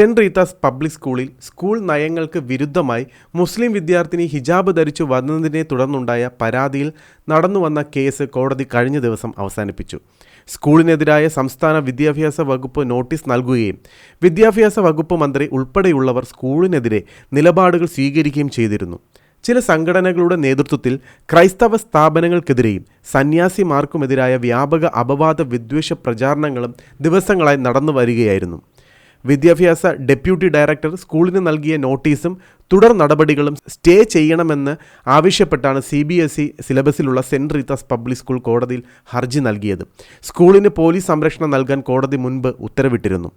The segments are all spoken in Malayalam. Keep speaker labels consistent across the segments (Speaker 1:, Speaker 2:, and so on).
Speaker 1: സെന്റ് റീത്താസ് പബ്ലിക് സ്കൂളിൽ സ്കൂൾ നയങ്ങൾക്ക് വിരുദ്ധമായി മുസ്ലിം വിദ്യാർത്ഥിനി ഹിജാബ് ധരിച്ചു വന്നതിനെ തുടർന്നുണ്ടായ പരാതിയിൽ നടന്നുവന്ന കേസ് കോടതി കഴിഞ്ഞ ദിവസം അവസാനിപ്പിച്ചു. സ്കൂളിനെതിരായ സംസ്ഥാന വിദ്യാഭ്യാസ വകുപ്പ് നോട്ടീസ് നൽകുകയും വിദ്യാഭ്യാസ വകുപ്പ് മന്ത്രി ഉൾപ്പെടെയുള്ളവർ സ്കൂളിനെതിരെ നിലപാടുകൾ സ്വീകരിക്കുകയും ചെയ്തിരുന്നു. ചില സംഘടനകളുടെ നേതൃത്വത്തിൽ ക്രൈസ്തവ സ്ഥാപനങ്ങൾക്കെതിരെയും സന്യാസിമാർക്കുമെതിരായ വ്യാപക അപവാദ വിദ്വേഷ പ്രചാരണങ്ങളും ദിവസങ്ങളായി നടന്നു വരികയായിരുന്നു വിദ്യാഭ്യാസ ഡെപ്യൂട്ടി ഡയറക്ടർ സ്കൂളിന് നൽകിയ നോട്ടീസും തുടർ നടപടികളും സ്റ്റേ ചെയ്യണമെന്ന് ആവശ്യപ്പെട്ടാണ് സി ബി എസ് ഇ സിലബസിലുള്ള സെന്റ് റീത്താസ് പബ്ലിക് സ്കൂൾ കോടതിയിൽ ഹർജി നൽകിയത്. സ്കൂളിന് പോലീസ് സംരക്ഷണം നൽകാൻ കോടതി മുൻപ് ഉത്തരവിട്ടിരുന്നു.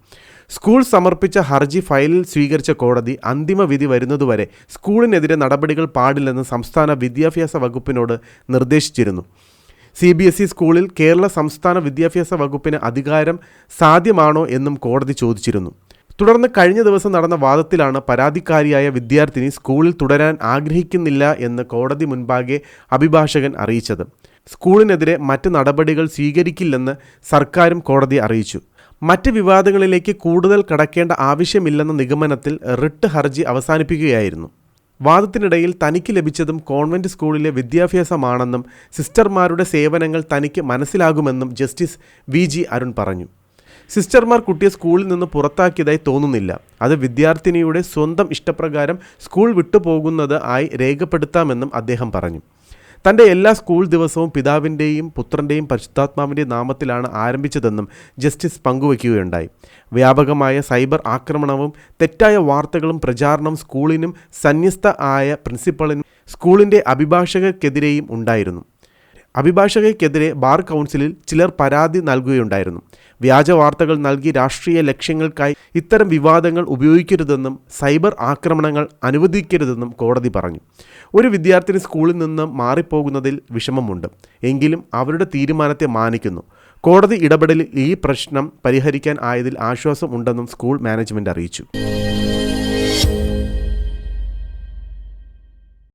Speaker 1: സ്കൂൾ സമർപ്പിച്ച ഹർജി ഫയലിൽ സ്വീകരിച്ച കോടതി അന്തിമ വിധി വരുന്നതുവരെ സ്കൂളിനെതിരെ നടപടികൾ പാടില്ലെന്ന് സംസ്ഥാന വിദ്യാഭ്യാസ വകുപ്പിനോട് നിർദ്ദേശിച്ചിരുന്നു. സി ബി എസ് ഇ സ്കൂളിൽ കേരള സംസ്ഥാന വിദ്യാഭ്യാസ വകുപ്പിന് അധികാരം സാധ്യമാണോ എന്നും കോടതി ചോദിച്ചിരുന്നു. തുടർന്ന് കഴിഞ്ഞ ദിവസം നടന്ന വാദത്തിലാണ് പരാതിക്കാരിയായ വിദ്യാർത്ഥിനി സ്കൂളിൽ തുടരാൻ ആഗ്രഹിക്കുന്നില്ല എന്ന് കോടതി മുൻപാകെ അഭിഭാഷകൻ അറിയിച്ചത്. സ്കൂളിനെതിരെ മറ്റ് നടപടികൾ സ്വീകരിക്കില്ലെന്ന് സർക്കാരും കോടതി അറിയിച്ചു. മറ്റ് വിവാദങ്ങളിലേക്ക് കൂടുതൽ കടക്കേണ്ട ആവശ്യമില്ലെന്ന നിഗമനത്തിൽ റിട്ട് ഹർജി അവസാനിപ്പിക്കുകയായിരുന്നു. വാദത്തിനിടയിൽ തനിക്ക് ലഭിച്ചതും കോൺവെന്റ് സ്കൂളിലെ വിദ്യാഭ്യാസമാണെന്നും സിസ്റ്റർമാരുടെ സേവനങ്ങൾ തനിക്ക് മനസ്സിലാകുമെന്നും ജസ്റ്റിസ് വി ജി അരുൺ പറഞ്ഞു. സിസ്റ്റർമാർ കുട്ടിയെ സ്കൂളിൽ നിന്ന് പുറത്താക്കിയതായി തോന്നുന്നില്ല. അത് വിദ്യാർത്ഥിനിയുടെ സ്വന്തം ഇഷ്ടപ്രകാരം സ്കൂൾ വിട്ടുപോകുന്നത് ആയി രേഖപ്പെടുത്താമെന്നും അദ്ദേഹം പറഞ്ഞു. തന്റെ എല്ലാ സ്കൂൾ ദിവസവും പിതാവിന്റെയും പുത്രന്റെയും പരിശുദ്ധാത്മാവിന്റെയും നാമത്തിലാണ് ആരംഭിച്ചതെന്നും ജസ്റ്റിസ് പങ്കുവയ്ക്കുകയുണ്ടായി വ്യാപകമായ സൈബർ ആക്രമണവും തെറ്റായ വാർത്തകളും പ്രചാരണം സ്കൂളിനും സന്യസ്ത ആയ പ്രിൻസിപ്പളിനും സ്കൂളിന്റെ അഭിഭാഷകർക്കെതിരെയും ഉണ്ടായിരുന്നു. അഭിഭാഷകയ്ക്കെതിരെ ബാർ കൗൺസിലിൽ ചിലർ പരാതി നൽകുകയുണ്ടായിരുന്നു. വ്യാജ വാർത്തകൾ നൽകി രാഷ്ട്രീയ ലക്ഷ്യങ്ങൾക്കായി ഇത്തരം വിവാദങ്ങൾ ഉപയോഗിക്കരുതെന്നും സൈബർ ആക്രമണങ്ങൾ അനുവദിക്കരുതെന്നും കോടതി പറഞ്ഞു. ഒരു വിദ്യാർത്ഥിനി സ്കൂളിൽ നിന്ന് മാറിപ്പോകുന്നതിൽ വിഷമമുണ്ട്. എങ്കിലും അവരുടെ തീരുമാനത്തെ മാനിക്കുന്നു. കോടതി ഇടപെടലിൽ ഈ പ്രശ്നം പരിഹരിക്കാൻ ആയതിൽ ആശ്വാസം ഉണ്ടെന്നും സ്കൂൾ മാനേജ്മെന്റ് അറിയിച്ചു.